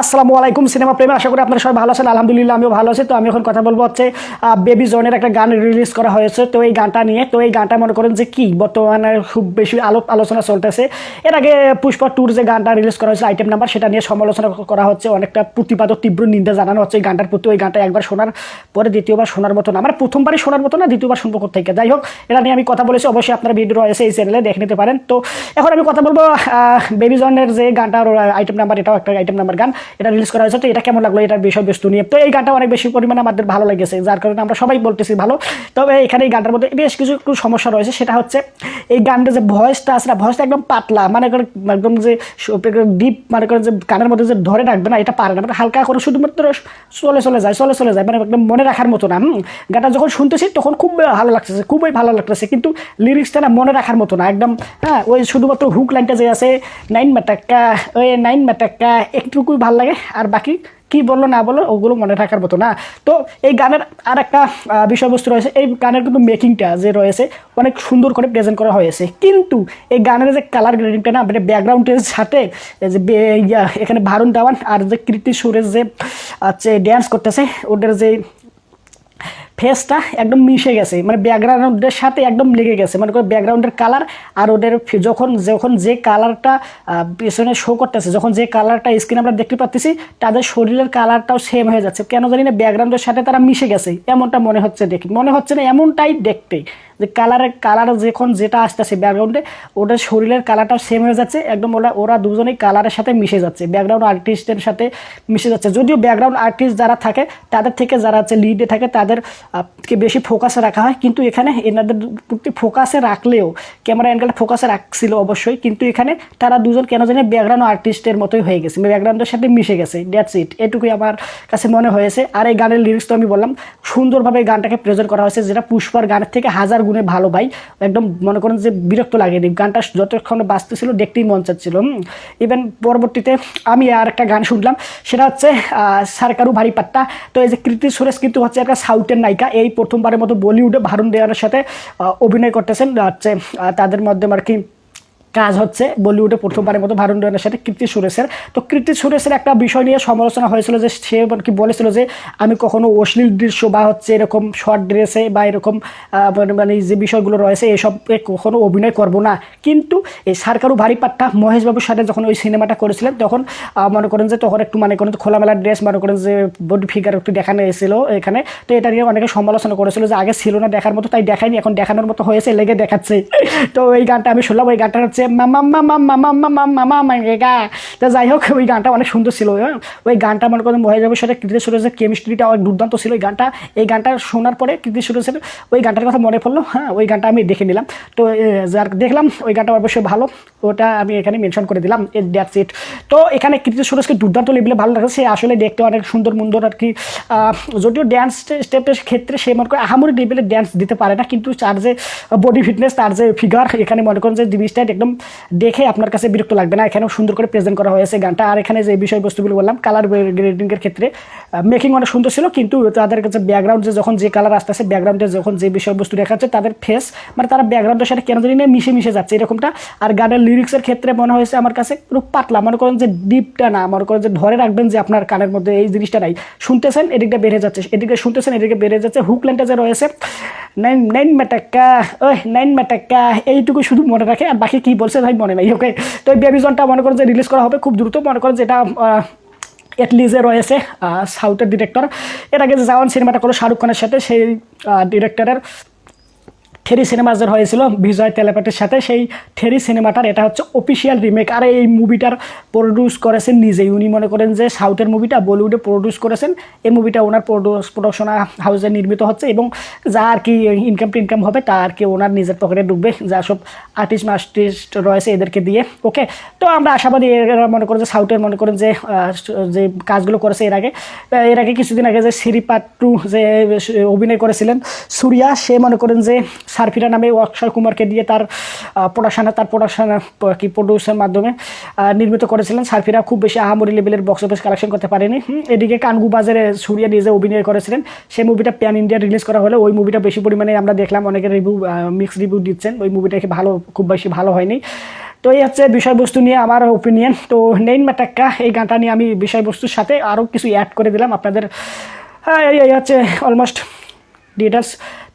আসসালামু আলাইকুম সিনেমা প্রেমী, আশা করি আপনারা সবাই ভালো আছেন। আলহামদুলিল্লাহ, আমিও ভালো আছি। তো আমি এখন কথা বলব হচ্ছে বেবি জনের একটা গান রিলিজ করা হয়েছে। তো এই গানটা নিয়ে, তো এই গানটা মনে করেন যে কি? বর্তমানে খুব বেশি আলো আলোচনা চলতেছে। এর আগে পুষ্পা ট্যুর যে গানটা রিলিজ করা হয়েছে আইটেম নাম্বার সেটা নিয়ে সমালোচনা করা হচ্ছে। অনেকটা প্রতিবাদ তীব্র নিন্দা জানানো হচ্ছে এই গানটার প্রতি। ওই গানটা একবার শোনার পরে দ্বিতীয়বার শোনার মতো না আমার প্রথমবারই শোনার মতো না, দ্বিতীয়বার শুনব থেকে? যাই হোক, এটা নিয়ে আমি কথা বলেছি। অবশ্যই আপনার ভিডিও রয়েছে এই চ্যানেলে দেখে নিতে পারেন। তো এখন আমি কথা বলব বেবি জনের যে গানটা আইটেম নাম্বার এটাও একটা আইটেম নাম্বার গান। এটা রিলিজ করা হয়েছে। তো এটা কেমন লাগল? এটার বিষয়বস্তু নিয়ে। তো এই গানটা অনেক বেশি পরিমাণে আমাদের ভালো লেগেছে, যার কারণে আমরা সবাই বলতেছি ভালো। তবে এখানে এই গানটার মধ্যে বেশ কিছু একটু সমস্যা রয়েছে। সেটা হচ্ছে, এই গানটা যে ভয়েসটা আছে না ভয়েসটা একদম পাতলা। মানে করেন, একদম যে ডিপ মানে করেন যে গানের মধ্যে যে ধরে রাখবে না, এটা পারে না। মানে হালকা করে শুধুমাত্র চলে চলে যায়, চলে চলে যায়। মানে একদম মনে রাখার মতো না গানটা যখন শুনতেছি তখন খুব ভালো লাগতেছে, খুবই ভালো লাগতেছে। কিন্তু লিরিক্সটা না মনে রাখার মতো না, একদম হ্যাঁ? ওই শুধুমাত্র হুক লাইনটা যে আছে নাইন মেটাক্কা ওই নাইন মেটাক্কা একটুকুই ভালো লাগে, আর বাকি কি বলল, না বলল, ওগুলো মনে রাখার মতো না। তো এই গানের আর একটা বিষয়বস্তু রয়েছে। এই গানের কিন্তু মেকিংটা যে রয়েছে, অনেক সুন্দর করে প্রেজেন্ট করা হয়েছে। কিন্তু এই গানের যে কালার গ্রেডিংটা না মানে ব্যাকগ্রাউন্ডের সাথে যে এখানে ভারুন দেওয়ান আর যে কৃতি সুরেশ যে আছে ড্যান্স করতেছে, ওদের যে ফেসটা একদম মিশে গেছে মানে ব্যাকগ্রাউন্ডের সাথে একদম লেগে গেছে মানে ব্যাকগ্রাউন্ডের কালার আর ওদের যখন যখন যে কালারটা পেছনে শো করতেছে, যখন যে কালারটা স্ক্রিনে আমরা দেখতে পাচ্ছি তাদের শরীরের কালারটাও সেম হয়ে যাচ্ছে। কেন জানি না, ব্যাকগ্রাউন্ডের সাথে তারা মিশে গেছে, এমনটা মনে হচ্ছে দেখি। মনে হচ্ছে না এমনটাই দেখতে। যে কালারের কালার যখন যেটা আসতেছে ব্যাকগ্রাউন্ডে ওদের শরীরের কালারটাও সেম হয়ে যাচ্ছে একদম ওরা ওরা দুজনেই কালারের সাথে মিশে যাচ্ছে। ব্যাকগ্রাউন্ড আর্টিস্টের সাথে মিশে যাচ্ছে। যদিও ব্যাকগ্রাউন্ড আর্টিস্ট যারা থাকে তাদের থেকে যারা হচ্ছে লিডে থাকে তাদের আহ, কে বেশি ফোকাসে রাখা হয়। কিন্তু এখানে এনাদের প্রতি ফোকাসে রাখলেও ক্যামেরা অ্যাঙ্গেলটা ফোকাসে রাখছিল অবশ্যই কিন্তু এখানে তারা দুজন কেন জানি ব্যাকগ্রাউন্ড আর্টিস্টের মতোই হয়ে গেছে। ব্যাকগ্রাউন্ডের সাথে মিশে গেছে। দ্যাটস ইট এটুকুই আমার কাছে মনে হয়েছে। আর এই গানের লিরিক্স তো আমি বললাম সুন্দরভাবে গানটাকে প্রেজেন্ট করা হয়েছে যেটা পুষ্পার গানের থেকে হাজার গুণে ভালো ভাই। একদম মনে করেন যে বিরক্ত লাগেনি গানটা যতক্ষণ বাঁচতেছিল দেখতেই মন চাচ্ছিল। ইভেন পরবর্তীতে আমি আর একটা গান শুনলাম। সেটা হচ্ছে সারকারু ভারী পাত্তা। তো এই যে কৃতি সুরেশ কিন্তু হচ্ছে একটা সাউথের নায়িকা। এই প্রথমবারের মতো বলিউডে ভারুন দেওয়ানের সাথে অভিনয় করতেছেন। হচ্ছে তাদের মাধ্যমে আর কি কাজ হচ্ছে বলিউডে প্রথমবারের মতো ভারুন দেওয়ানের সাথে কীর্তি সুরেশের। তো কীর্তি সুরেশের একটা বিষয় নিয়ে সমালোচনা হয়েছিল যে সে কি বলেছিল যে আমি কখনো অশ্লীল দৃশ্য বা হচ্ছে এরকম শর্ট ড্রেসে বা এরকম মানে- মানে যে বিষয়গুলো রয়েছে এসব কখনো অভিনয় করব না। কিন্তু এই সারকারু ভারী পাট্টা মহেশবাবুর সাথে যখন ওই সিনেমাটা করেছিলেন, তখন মনে করেন যে তখন একটু মানে করেন খোলামেলা ড্রেস, মনে করেন যে বডি ফিগার একটু দেখানো এসেছিল এখানে। তো এটা নিয়ে অনেকে সমালোচনা করেছিল যে আগে ছিল না দেখার মতো, তাই দেখায়নি, এখন দেখানোর মতো হয়েছে, লেগে দেখাচ্ছে। তো ওই গানটা আমি শুনলাম, ওই গানটা হচ্ছে মামা মামা মামা মামা মামা মাগা তো যাই হোক ওই গানটা অনেক সুন্দর ছিল হ্যাঁ। ওই গানটা মনে করেন মহেশবাবুর সাথে কৃতি সুরেশের কেমিস্ট্রিটা অনেক দুর্দান্ত ছিল ওই গানটা এই গানটা শোনার পরে কৃতি সুরেশের ওই গানটার কথা মনে পড়ল হ্যাঁ ওই গানটা আমি দেখে নিলাম তো যার দেখলাম ওই গানটা অবশ্যই ভালো ওটা আমি এখানে মেনশন করে দিলাম দ্যাটস ইট তো এখানে কৃতি সুরেশকে দুর্দান্ত লেভেলে ভালো লাগছে সে আসলে দেখতে অনেক সুন্দর মুন্দর আর কি যদিও ড্যান্স স্টেপের ক্ষেত্রে সে মনে করে আহামরি লেভেলে ড্যান্স দিতে পারে না কিন্তু তার যে বডি ফিটনেস তার যে ফিগার এখানে মনে করেন যে জিনিসটা একদম দেখে আপনার কাছে বিরক্ত লাগবে না। এখানেও সুন্দর করে প্রেজেন্ট করা হয়েছে গানটা। আর এখানে যে বিষয়বস্তুগুলো বললাম কালার গ্রেডিংয়ের ক্ষেত্রে মেকিং অনেক সুন্দর ছিল, কিন্তু তাদের কাছে ব্যাকগ্রাউন্ড যে যখন যে কালার আসতেছে ব্যাকগ্রাউন্ডে যখন যে বিষয়বস্তু দেখাচ্ছে, তাদের ফেস মানে তারা ব্যাকগ্রাউন্ডের সাথে কেন জানি মিশে মিশে যাচ্ছে এরকমটা। আর গানের লিরিক্সের ক্ষেত্রে মনে হয়েছে আমার কাছে পুরো পাতলা। মনে করেন যে ডিপটা না, মনে করেন যে ধরে রাখবেন যে আপনার কানের মধ্যে এই জিনিসটা নাই। শুনতেছেন, এদিকটা বেড়ে যাচ্ছে এদিকে শুনতেছেন এদিকে বেড়ে যাচ্ছে। হুক লাইনটা যে রয়েছে নাইন নাইন মেটাক্কা ওই নাইন মেটাক্কা এইটুকু শুধু মনে রাখে। আর বাকি কি বলছে, ভাই, মনে নাই ওকে তো এই বেবিজনটা মনে করেন যে রিলিজ করা হবে খুব দ্রুত, মনে করেন যেটা এটলিজে রয়েছে সাউথের ডিরেক্টর এর আগে যে সিনেমাটা করল শাহরুখ খানের সাথে, সেই ডিরেক্টরের থেরি সিনেমা যে হয়েছিল, বিজয় তেলেপাটির সাথে, সেই থেরি সিনেমাটার এটা হচ্ছে অফিসিয়াল রিমেক আর এই মুভিটার প্রডিউস করেছেন নিজেই। উনি মনে করেন যে সাউথের মুভিটা বলিউডে প্রডিউস করেছেন। এই মুভিটা ওনার প্রডিউস প্রোডাকশন হাউসে নির্মিত হচ্ছে এবং যা আর কি ইনকাম টিনকাম হবে, তা আর কি ওনার নিজের পকেটে ঢুকবে। যা সব আর্টিস্ট মাস্টিস্ট রয়েছে এদেরকে দিয়ে। ওকে তো আমরা আশাবাদী, এরা মনে করেন যে সাউথের মনে করেন যে যে কাজগুলো করেছে এর আগে এর আগে কিছুদিন আগে যে সিরিপাট টু যে অভিনয় করেছিলেন, সুরিয়া, সে মনে করেন যে সারফিরা নামে অক্ষয় কুমারকে দিয়ে তার প্রোডাকশানে তার প্রোডাকশন কি প্রডিউসের মাধ্যমে নির্মিত করেছিলেন। সারফিরা খুব বেশি আহামরি লেভেলের বক্স অফিস কালেকশন করতে পারেনি। এদিকে কানগু বাজারে সুরিয়া নিজে অভিনয় করেছিলেন। সেই মুভিটা প্যান ইন্ডিয়া রিলিজ করা হলে ওই মুভিটা বেশি পরিমাণে আমরা দেখলাম। অনেকে রিভিউ মিক্স রিভিউ দিচ্ছেন। ওই মুভিটাকে ভালো খুব বেশি ভালো হয়নি। তো এই হচ্ছে বিষয়বস্তু নিয়ে আমার ওপিনিয়ন তো নেইন মাটাক্কা এই গানটা নিয়ে আমি বিষয়বস্তুর সাথে আরও কিছু অ্যাড করে দিলাম। আপনাদের হ্যাঁ, এই হচ্ছে অলমোস্ট ডিটেলস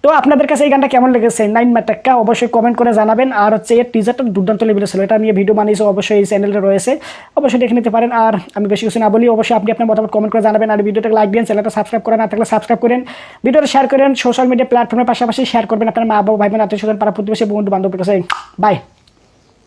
তো আপনাদের কাছে এই গানটা কেমন লেগেছে? নাইন ম্যাটাক্কা অবশ্যই কমেন্ট করে জানাবেন। আর হচ্ছে এর টিজারটা দুর্দান্ত লেভেলে ছিল। এটা নিয়ে ভিডিও বানিয়েছে, অবশ্যই এই চ্যানেলে রয়েছে। অবশ্যই দেখে নিতে পারেন। আর আমি বেশি কিছু না বলি, অবশ্যই আপনি আপনার মতামত কমেন্ট করে জানাবেন। আর ভিডিওটা লাইক দিন চ্যানেলটা সাবস্ক্রাইব করেন না থাকলে সাবস্ক্রাইব করেন। ভিডিওটা শেয়ার করেন সোশ্যাল মিডিয়া প্ল্যাটফর্মের পাশাপাশি শেয়ার করবেন আপনার মা বাবা ভাই বোন আত্মীয় স্বজন পাড়া প্রতিবেশী বন্ধু বান্ধবের কাছে। বাই